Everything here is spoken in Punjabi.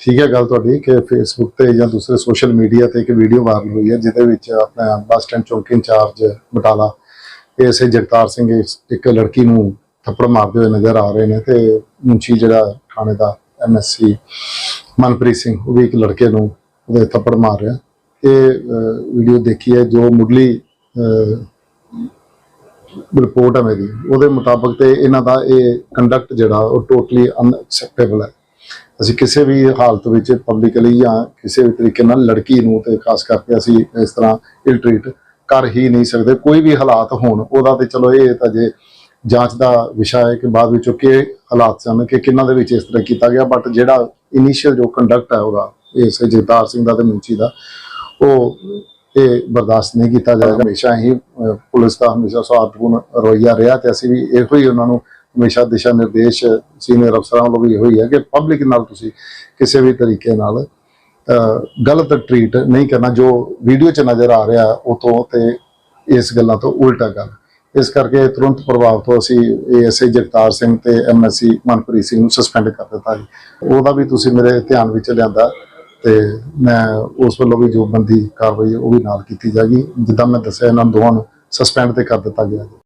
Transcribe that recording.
ਠੀਕ ਹੈ ਗੱਲ ਤੁਹਾਡੀ ਕਿ ਫੇਸਬੁੱਕ ਤੇ ਜਾਂ ਦੂਸਰੇ ਸੋਸ਼ਲ ਮੀਡੀਆ ਤੇ ਇੱਕ ਵੀਡੀਓ ਵਾਇਰਲ ਹੋਈ ਹੈ, ਜਿਹਦੇ ਵਿੱਚ ਆਪਣਾ ਬੱਸ ਸਟੈਂਡ ਚੌਂਕੀ incharge Batala S A Jagtar Singh, ਇਸ- ਇੱਕ ਲੜਕੀ ਨੂੰ ਥੱਪੜ ਮਾਰਦੇ ਹੋਏ ਨਜ਼ਰ ਆ ਰਹੇ ਨੇ ਤੇ ਮੁੰਚੀ ਜਿਹੜਾ ਥਾਣੇ ਦਾ ਐਮਐਸਸੀ ਮਨਪ੍ਰੀਤ ਸਿੰਘ, ਉਹ ਵੀ ਇੱਕ ਲੜਕੇ ਨੂੰ ਉਹਦੇ ਥੱਪੜ ਮਾਰ ਰਿਹਾ। ਇਹ ਵੀਡੀਓ ਦੇਖੀ ਹੈ, ਜੋ ਮੁੱਢਲੀ ਰਿਪੋਰਟ ਹੈ ਮੇਰੀ, ਉਹਦੇ ਮੁਤਾਬਕ ਤੇ ਇਹਨਾਂ ਦਾ ਇਹ ਕੰਡਕਟ ਜਿਹੜਾ ਉਹ ਟੋਟਲੀ ਅਨਐਕਸੈਪਟੇਬਲ ਹੈ। ਅਸੀਂ ਕਿਸੇ ਵੀ ਹਾਲਤ ਵਿੱਚ ਪਬਲਿਕਲੀ ਜਾਂ ਕਿਸੇ ਵੀ ਤਰੀਕੇ ਨਾਲ ਲੜਕੀ ਨੂੰ ਤੇ ਖਾਸ ਕਰਕੇ ਅਸੀਂ ਇਸ ਤਰ੍ਹਾਂ ਇਲ ਟ੍ਰੀਟ ਕਰ ਹੀ ਨਹੀਂ ਸਕਦੇ। ਕੋਈ ਵੀ ਹਾਲਾਤ ਹੋਣ, ਉਹਦਾ ਤੇ ਚਲੋ ਇਹ ਤਾਂ ਜੇ ਜਾਂਚ ਦਾ ਵਿਸ਼ਾ ਹੈ ਕਿ ਬਾਅਦ ਵਿੱਚੋਂ ਕਿ ਹਾਲਾਤ ਸਨ, ਕਿ ਕਿੰਨਾਂ ਦੇ ਵਿੱਚ ਇਸ ਤਰ੍ਹਾਂ ਕੀਤਾ ਗਿਆ ਬਟ ਜਿਹੜਾ ਇਨੀਸ਼ੀਅਲ ਜੋ ਕੰਡਕਟ ਹੈ ਉਹਦਾ ਇਸ ਜਗਤਾਰ ਸਿੰਘ ਦਾ ਤੇ ਮੁੰਚੀ ਦਾ, ਉਹ ਇਹ ਬਰਦਾਸ਼ਤ ਨਹੀਂ ਕੀਤਾ ਜਾਏਗਾ। ਹਮੇਸ਼ਾ ਹੀ ਪੁਲਿਸ ਦਾ ਹਮੇਸ਼ਾ ਸਵਾਰਥਪੂਰਨ ਰਵੱਈਆ ਰਿਹਾ ਤੇ ਅਸੀਂ ਵੀ ਇਹੋ ਹੀ ਉਹਨਾਂ ਨੂੰ ਹਮੇਸ਼ਾ ਦਿਸ਼ਾ ਨਿਰਦੇਸ਼ ਸੀਨੀਅਰ ਅਫਸਰਾਂ ਵੱਲੋਂ ਵੀ ਇਹੋ ਹੀ ਹੈ ਕਿ ਪਬਲਿਕ ਨਾਲ ਤੁਸੀਂ ਕਿਸੇ ਵੀ ਤਰੀਕੇ ਨਾਲ ਗਲਤ ਟਰੀਟ ਨਹੀਂ ਕਰਨਾ, ਜੋ ਵੀਡੀਓ 'ਚ ਨਜ਼ਰ ਆ ਰਿਹਾ ਉਹ ਤੋਂ ਤੇ ਇਸ ਗੱਲਾਂ ਤੋਂ ਉਲਟਾ ਗੱਲ ਇਸ ਕਰਕੇ ਤੁਰੰਤ ਪ੍ਰਭਾਵ ਤੋਂ ਅਸੀਂ ਏਐਸਆਈ ਜਗਤਾਰ ਸਿੰਘ ਤੇ ਐਮਐਸਸੀ ਮਨਪ੍ਰੀਤ ਸਿੰਘ ਨੂੰ ਸਸਪੈਂਡ ਕਰ ਦਿੱਤਾ ਜੀ। ਉਹਦਾ ਵੀ ਤੁਸੀਂ ਮੇਰੇ ਧਿਆਨ ਵਿੱਚ ਲਿਆਂਦਾ ਤੇ ਮੈਂ ਉਸ ਵੱਲੋਂ ਵੀ ਜੋ ਬੰਦੀ ਕਾਰਵਾਈ ਉਹ ਵੀ ਨਾਲ ਕੀਤੀ ਜਾਏਗੀ। ਜਿੱਦਾਂ ਮੈਂ ਦੱਸਿਆ, ਇਹਨਾਂ ਦੋਵਾਂ ਨੂੰ ਸਸਪੈਂਡ ਤੇ ਕਰ ਦਿੱਤਾ ਗਿਆ ਜੀ।